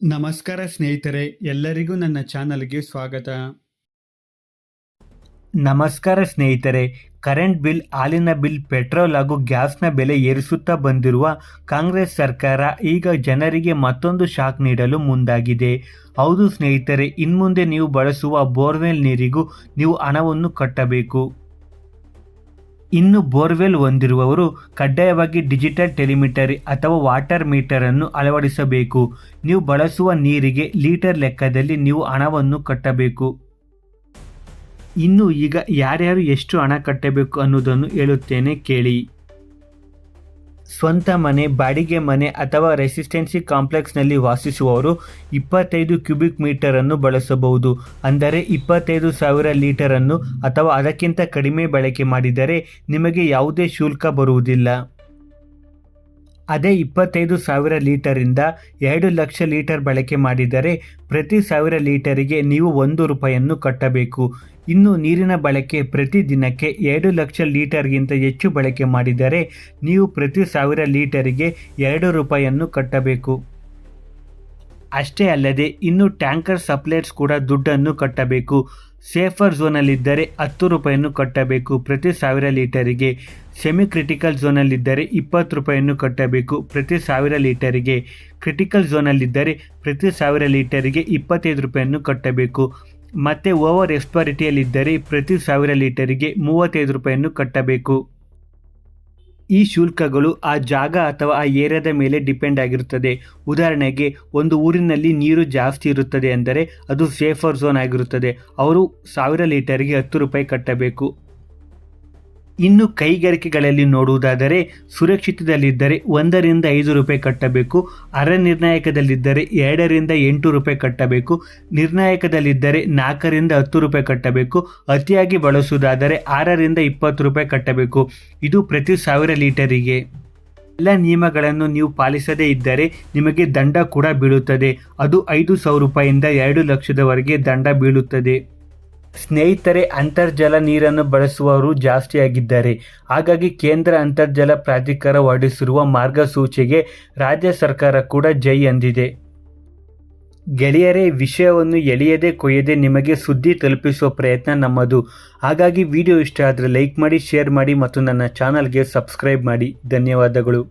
ನಮಸ್ಕಾರ ಸ್ನೇಹಿತರೆ, ಎಲ್ಲರಿಗೂ ನನ್ನ ಚಾನಲ್ಗೆ ಸ್ವಾಗತ. ನಮಸ್ಕಾರ ಸ್ನೇಹಿತರೆ, ಕರೆಂಟ್ ಬಿಲ್, ಹಾಲಿನ ಬಿಲ್, ಪೆಟ್ರೋಲ್ ಹಾಗೂ ಗ್ಯಾಸ್ನ ಬೆಲೆ ಏರಿಸುತ್ತಾ ಬಂದಿರುವ ಕಾಂಗ್ರೆಸ್ ಸರ್ಕಾರ ಈಗ ಜನರಿಗೆ ಮತ್ತೊಂದು ಶಾಕ್ ನೀಡಲು ಮುಂದಾಗಿದೆ. ಹೌದು ಸ್ನೇಹಿತರೆ, ಇನ್ಮುಂದೆ ನೀವು ಬಳಸುವ ಬೋರ್ವೆಲ್ ನೀರಿಗೂ ನೀವು ಹಣವನ್ನು ಕಟ್ಟಬೇಕು. ಇನ್ನು ಬೋರ್ವೆಲ್ ಹೊಂದಿರುವವರು ಕಡ್ಡಾಯವಾಗಿ ಡಿಜಿಟಲ್ ಟೆಲಿಮೀಟರಿ ಅಥವಾ ವಾಟರ್ ಮೀಟರ್ ಅನ್ನು ಅಳವಡಿಸಬೇಕು. ನೀವು ಬಳಸುವ ನೀರಿಗೆ ಲೀಟರ್ ಲೆಕ್ಕದಲ್ಲಿ ನೀವು ಹಣವನ್ನು ಕಟ್ಟಬೇಕು. ಇನ್ನು ಈಗ ಯಾರ್ಯಾರು ಎಷ್ಟು ಹಣ ಕಟ್ಟಬೇಕು ಅನ್ನೋದನ್ನು ಹೇಳುತ್ತೇನೆ ಕೇಳಿ. ಸ್ವಂತ ಮನೆ, ಬಾಡಿಗೆ ಮನೆ ಅಥವಾ ರೆಸಿಸ್ಟೆನ್ಸಿ ಕಾಂಪ್ಲೆಕ್ಸ್ನಲ್ಲಿ ವಾಸಿಸುವವರು ಇಪ್ಪತ್ತೈದು ಕ್ಯೂಬಿಕ್ ಮೀಟರನ್ನು ಬಳಸಬಹುದು. ಅಂದರೆ ಇಪ್ಪತ್ತೈದು ಸಾವಿರ ಲೀಟರನ್ನು ಅಥವಾ ಅದಕ್ಕಿಂತ ಕಡಿಮೆ ಬಳಕೆ ಮಾಡಿದರೆ ನಿಮಗೆ ಯಾವುದೇ ಶುಲ್ಕ ಬರುವುದಿಲ್ಲ. ಅದೇ ಇಪ್ಪತ್ತೈದು ಸಾವಿರ ಲೀಟರಿಂದ ಎರಡು ಲಕ್ಷ ಲೀಟರ್ ಬಳಕೆ ಮಾಡಿದರೆ ಪ್ರತಿ ಸಾವಿರ ಲೀಟರಿಗೆ ನೀವು ಒಂದು ರೂಪಾಯಿಯನ್ನು ಕಟ್ಟಬೇಕು. ಇನ್ನು ನೀರಿನ ಬಳಕೆ ಪ್ರತಿ ದಿನಕ್ಕೆ ಎರಡು ಲಕ್ಷ ಲೀಟರ್ಗಿಂತ ಹೆಚ್ಚು ಬಳಕೆ ಮಾಡಿದರೆ ನೀವು ಪ್ರತಿ ಸಾವಿರ ಲೀಟರಿಗೆ ಎರಡು ರೂಪಾಯಿಯನ್ನು ಕಟ್ಟಬೇಕು. ಅಷ್ಟೇ ಅಲ್ಲದೆ ಇನ್ನು ಟ್ಯಾಂಕರ್ ಸಪ್ಲೈಟ್ಸ್ ಕೂಡ ದುಡ್ಡನ್ನು ಕಟ್ಟಬೇಕು. ಸೇಫರ್ ಝೋನಲ್ಲಿದ್ದರೆ ಹತ್ತು ರೂಪಾಯಿಯನ್ನು ಕಟ್ಟಬೇಕು. ಪ್ರತಿ ಸಾವಿರ ಲೀಟರಿಗೆ ಸೆಮಿ ಕ್ರಿಟಿಕಲ್ ಝೋನಲ್ಲಿದ್ದರೆ ಇಪ್ಪತ್ತು ರೂಪಾಯಿಯನ್ನು ಕಟ್ಟಬೇಕು. ಪ್ರತಿ ಸಾವಿರ ಲೀಟರಿಗೆ ಕ್ರಿಟಿಕಲ್ ಝೋನಲ್ಲಿದ್ದರೆ ಪ್ರತಿ ಸಾವಿರ ಲೀಟರಿಗೆ ಇಪ್ಪತ್ತೈದು ರೂಪಾಯಿಯನ್ನು ಕಟ್ಟಬೇಕು. ಮತ್ತು ಓವರ್ ಎಕ್ಸ್ಪರಿಟಿಯಲ್ಲಿದ್ದರೆ ಪ್ರತಿ ಸಾವಿರ ಲೀಟರಿಗೆ ಮೂವತ್ತೈದು ರೂಪಾಯಿಯನ್ನು ಕಟ್ಟಬೇಕು. ಈ ಶುಲ್ಕಗಳು ಆ ಜಾಗ ಅಥವಾ ಆ ಏರಿಯಾದ ಮೇಲೆ ಡಿಪೆಂಡ್ ಆಗಿರುತ್ತದೆ. ಉದಾಹರಣೆಗೆ, ಒಂದು ಊರಿನಲ್ಲಿ ನೀರು ಜಾಸ್ತಿ ಇರುತ್ತದೆ ಅಂದರೆ ಅದು ಸೇಫರ್ ಝೋನ್ ಆಗಿರುತ್ತದೆ. ಅವರು ಸಾವಿರ ಲೀಟರ್ಗೆ ಹತ್ತು ರೂಪಾಯಿ ಕಟ್ಟಬೇಕು. ಇನ್ನು ಕೈಗಾರಿಕೆಗಳಲ್ಲಿ ನೋಡುವುದಾದರೆ ಸುರಕ್ಷಿತದಲ್ಲಿದ್ದರೆ ಒಂದರಿಂದ ಐದು ರೂಪಾಯಿ ಕಟ್ಟಬೇಕು, ಅರೆ ನಿರ್ಣಾಯಕದಲ್ಲಿದ್ದರೆ ಎರಡರಿಂದ ಎಂಟು ರೂಪಾಯಿ ಕಟ್ಟಬೇಕು, ನಿರ್ಣಾಯಕದಲ್ಲಿದ್ದರೆ ನಾಲ್ಕರಿಂದ ಹತ್ತು ರೂಪಾಯಿ ಕಟ್ಟಬೇಕು, ಅತಿಯಾಗಿ ಬಳಸುವುದಾದರೆ ಆರರಿಂದ ಇಪ್ಪತ್ತು ರೂಪಾಯಿ ಕಟ್ಟಬೇಕು. ಇದು ಪ್ರತಿ ಸಾವಿರ ಲೀಟರಿಗೆ. ಎಲ್ಲ ನಿಯಮಗಳನ್ನು ನೀವು ಪಾಲಿಸದೇ ಇದ್ದರೆ ನಿಮಗೆ ದಂಡ ಕೂಡ ಬೀಳುತ್ತದೆ. ಅದು ಐದು ಸಾವಿರ ರೂಪಾಯಿಯಿಂದ ಎರಡು ಲಕ್ಷದವರೆಗೆ ದಂಡ ಬೀಳುತ್ತದೆ. ಸ್ನೇಹಿತರೆ, ಅಂತರ್ಜಲ ನೀರನ್ನು ಬಳಸುವವರು ಜಾಸ್ತಿಯಾಗಿದ್ದಾರೆ. ಹಾಗಾಗಿ ಕೇಂದ್ರ ಅಂತರ್ಜಲ ಪ್ರಾಧಿಕಾರ ಹೊರಡಿಸಿರುವ ಮಾರ್ಗಸೂಚಿಗೆ ರಾಜ್ಯ ಸರ್ಕಾರ ಕೂಡ ಜೈ ಅಂದಿದೆ. ಗೆಳೆಯರೇ, ವಿಷಯವನ್ನು ಎಳೆಯದೆ ಕೊಯ್ಯದೆ ನಿಮಗೆ ಸುದ್ದಿ ತಲುಪಿಸುವ ಪ್ರಯತ್ನ ನಮ್ಮದು. ಹಾಗಾಗಿ ವಿಡಿಯೋ ಇಷ್ಟ ಆದರೆ ಲೈಕ್ ಮಾಡಿ, ಶೇರ್ ಮಾಡಿ ಮತ್ತು ನನ್ನ ಚಾನಲ್ಗೆ ಸಬ್ಸ್ಕ್ರೈಬ್ ಮಾಡಿ. ಧನ್ಯವಾದಗಳು.